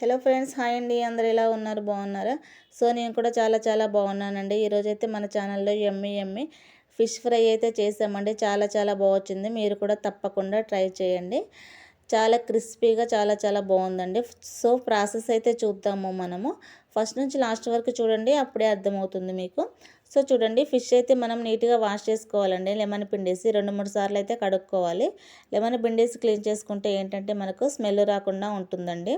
Hello friends hi అండి. అందరు ఎలా ఉన్నారు? బాగున్నారా? సో నేను కూడా చాలా చాలా బాగున్నానండి. ఈరోజైతే మన ఛానల్లో ఎమ్మి ఎమ్మి ఫిష్ ఫ్రై అయితే చేసామండి. చాలా చాలా బాగొచ్చింది. మీరు కూడా తప్పకుండా ట్రై చేయండి. చాలా క్రిస్పీగా చాలా చాలా బాగుందండి. సో ప్రాసెస్ అయితే చూద్దాము మనము. ఫస్ట్ నుంచి లాస్ట్ వరకు చూడండి అప్పుడే అర్థమవుతుంది మీకు. సో చూడండి ఫిష్ అయితే మనం నీట్గా వాష్ చేసుకోవాలండి. లెమన్ పిండేసి రెండు మూడు సార్లు అయితే కడుక్కోవాలి. లెమన్ పిండేసి క్లీన్ చేసుకుంటే ఏంటంటే మనకు స్మెల్ రాకుండా ఉంటుందండి.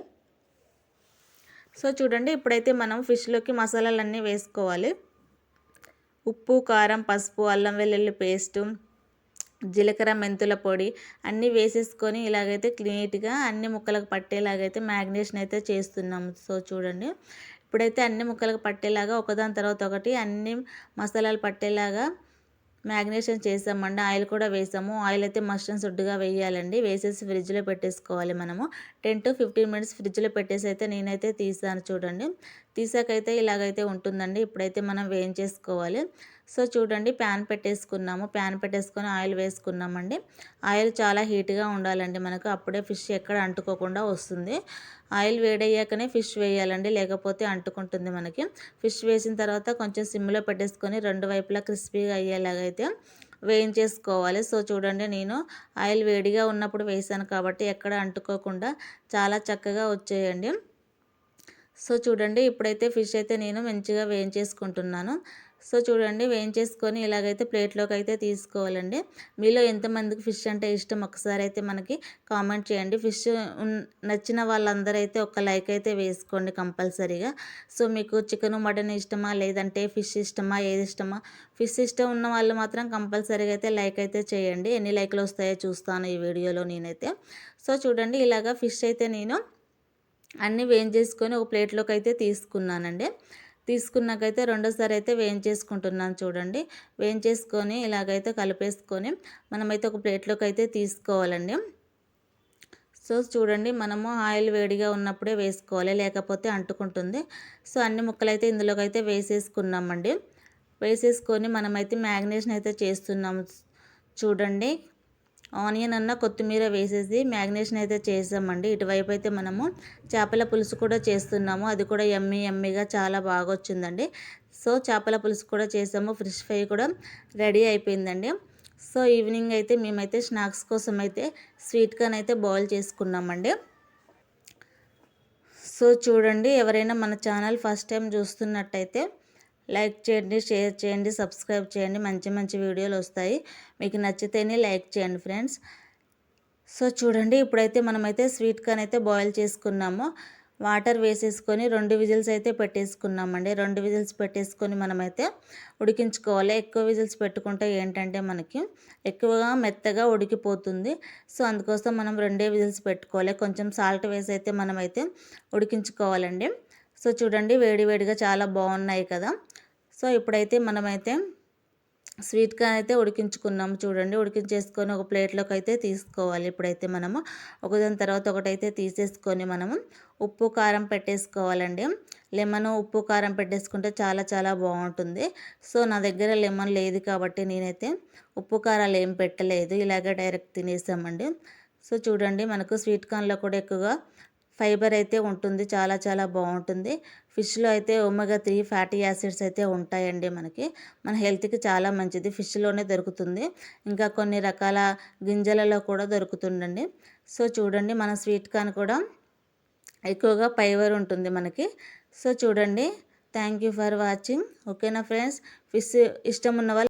సో చూడండి ఇప్పుడైతే మనం ఫిష్లోకి మసాలాలన్నీ వేసుకోవాలి. ఉప్పు కారం పసుపు అల్లం వెల్లుల్లి పేస్టు జీలకర్ర మెంతుల పొడి అన్నీ వేసేసుకొని ఇలాగైతే నీట్గా అన్ని ముక్కలకు పట్టేలాగైతే మ్యాగ్నేషన్ అయితే చేస్తున్నాం. సో చూడండి ఇప్పుడైతే అన్ని ముక్కలకు పట్టేలాగా ఒకదాని తర్వాత ఒకటి అన్ని మసాలాలు పట్టేలాగా మ్యాగ్నేషన్ చేసామండి. ఆయిల్ కూడా వేసాము. ఆయిల్ అయితే మస్టర్డ్ సుడ్డుగా వేయాలండి. వేసేసి ఫ్రిడ్జ్లో పెట్టేసుకోవాలి మనము. టెన్ టు ఫిఫ్టీన్ మినిట్స్ ఫ్రిడ్జ్లో పెట్టేసి అయితే నేనైతే తీసాను చూడండి. తీసాకైతే ఇలాగైతే ఉంటుందండి. ఇప్పుడైతే మనం వేయించేసుకోవాలి. సో చూడండి ప్యాన్ పెట్టేసుకున్నాము. ప్యాన్ పెట్టేసుకొని ఆయిల్ వేసుకున్నామండి. ఆయిల్ చాలా హీట్గా ఉండాలండి మనకు. అప్పుడే ఫిష్ ఎక్కడ అంటుకోకుండా వస్తుంది. ఆయిల్ వేడయ్యాకనే ఫిష్ వేయాలండి. లేకపోతే అంటుకుంటుంది మనకి. ఫిష్ వేసిన తర్వాత కొంచెం సిమ్లో పెట్టేసుకొని రెండు వైపులా క్రిస్పీగా అయ్యేలాగైతే వేయించేసుకోవాలి. సో చూడండి నేను ఆయిల్ వేడిగా ఉన్నప్పుడు వేసాను కాబట్టి ఎక్కడ అంటుకోకుండా చాలా చక్కగా వచ్చేయండి. సో చూడండి ఇప్పుడైతే ఫిష్ అయితే నేను మంచిగా వేయించేసుకుంటున్నాను. సో చూడండి వేయించేసుకొని ఇలాగైతే ప్లేట్లోకి అయితే తీసుకోవాలండి. మీలో ఎంతమందికి ఫిష్ అంటే ఇష్టం ఒకసారి అయితే మనకి కామెంట్ చేయండి. ఫిష్ నచ్చిన వాళ్ళందరూ అయితే ఒక లైక్ అయితే వేసుకోండి కంపల్సరీగా. సో మీకు చికెన్ మటన్ ఇష్టమా లేదంటే ఫిష్ ఇష్టమా ఏది ఇష్టమా? ఫిష్ ఇష్టం ఉన్న వాళ్ళు మాత్రం కంపల్సరీగా అయితే లైక్ అయితే చేయండి. ఎన్ని లైక్లు వస్తాయో చూస్తాను ఈ వీడియోలో నేనైతే. సో చూడండి ఇలాగా ఫిష్ అయితే నేను అన్నీ వేయించేసుకొని ఒక ప్లేట్లోకి అయితే తీసుకున్నానండి. తీసుకున్నాకైతే రెండోసారి అయితే వేయించేసుకుంటున్నాను చూడండి. వేయించేసుకొని ఇలాగైతే కలిపేసుకొని మనమైతే ఒక ప్లేట్లోకి అయితే తీసుకోవాలండి. సో చూడండి మనము ఆయిల్ వేడిగా ఉన్నప్పుడే వేసుకోవాలి లేకపోతే అంటుకుంటుంది. సో అన్ని ముక్కలు అయితే ఇందులోకి అయితే వేసేసుకున్నామండి. వేసేసుకొని మనమైతే మ్యాగ్నేషన్ అయితే చేస్తున్నాము చూడండి. ఆనియన్ అన్న కొత్తిమీర వేసేసి మ్యాగ్నేషన్ అయితే చేసామండి. ఇటువైపు అయితే మనము చేపల పులుసు కూడా చేస్తున్నాము. అది కూడా ఎమ్మి ఎమ్మిగా చాలా బాగా వచ్చిందండి సో చేపల పులుసు కూడా చేసాము. ఫ్రెష్ ఫ్రై కూడా రెడీ అయిపోయిందండి. సో ఈవినింగ్ అయితే మేమైతే స్నాక్స్ కోసం అయితే స్వీట్ కార్న్ అయితే బాయిల్ చేసుకున్నామండి. సో చూడండి ఎవరైనా మన ఛానల్ ఫస్ట్ టైం చూస్తున్నట్టయితే లైక్ చేయండి షేర్ చేయండి సబ్స్క్రైబ్ చేయండి. మంచి మంచి వీడియోలు వస్తాయి. మీకు నచ్చితేనే లైక్ చేయండి ఫ్రెండ్స్. సో చూడండి ఇప్పుడైతే మనమైతే స్వీట్ కార్న్ అయితే బాయిల్ చేసుకున్నాము. వాటర్ వేసేసుకొని రెండు విజిల్స్ అయితే పెట్టేసుకున్నామండి. రెండు విజిల్స్ పెట్టేసుకొని మనమైతే ఉడికించుకోవాలి. ఎక్కువ విజిల్స్ పెట్టుకుంటే ఏంటంటే మనకి ఎక్కువగా మెత్తగా ఉడికిపోతుంది. సో అందుకోసం మనం రెండే విజిల్స్ పెట్టుకోవాలి. కొంచెం సాల్ట్ వేసి అయితే మనమైతే ఉడికించుకోవాలండి. సో చూడండి వేడి వేడిగా చాలా బాగున్నాయి కదా. సో ఇప్పుడైతే మనమైతే స్వీట్ కార్న్ అయితే ఉడికించుకున్నాము చూడండి. ఉడికించేసుకొని ఒక ప్లేట్లోకి అయితే తీసుకోవాలి. ఇప్పుడైతే మనము ఒకదాని తర్వాత ఒకటైతే తీసేసుకొని మనము ఉప్పు కారం పెట్టేసుకోవాలండి. లెమన్ ఉప్పు కారం పెట్టేసుకుంటే చాలా చాలా బాగుంటుంది. సో నా దగ్గర లెమన్ లేదు కాబట్టి నేనైతే ఉప్పు కారాలు ఏం పెట్టలేదు. ఇలాగే డైరెక్ట్ తినేసామండి. సో చూడండి మనకు స్వీట్ కార్న్లో కూడా ఎక్కువగా ఫైబర్ అయితే ఉంటుంది చాలా చాలా బాగుంటుంది. ఫిష్లో అయితే ఒమెగా త్రీ ఫ్యాటీ యాసిడ్స్ అయితే ఉంటాయండి మనకి. మన హెల్త్కి చాలా మంచిది ఫిష్లోనే దొరుకుతుంది. ఇంకా కొన్ని రకాల గింజలలో కూడా దొరుకుతుందండి. సో చూడండి మన స్వీట్ కార్న్ కూడా ఎక్కువగా ఫైబర్ ఉంటుంది మనకి. సో చూడండి థ్యాంక్ యూ ఫర్ వాచింగ్. ఓకేనా ఫ్రెండ్స్? ఫిష్ ఇష్టం ఉన్న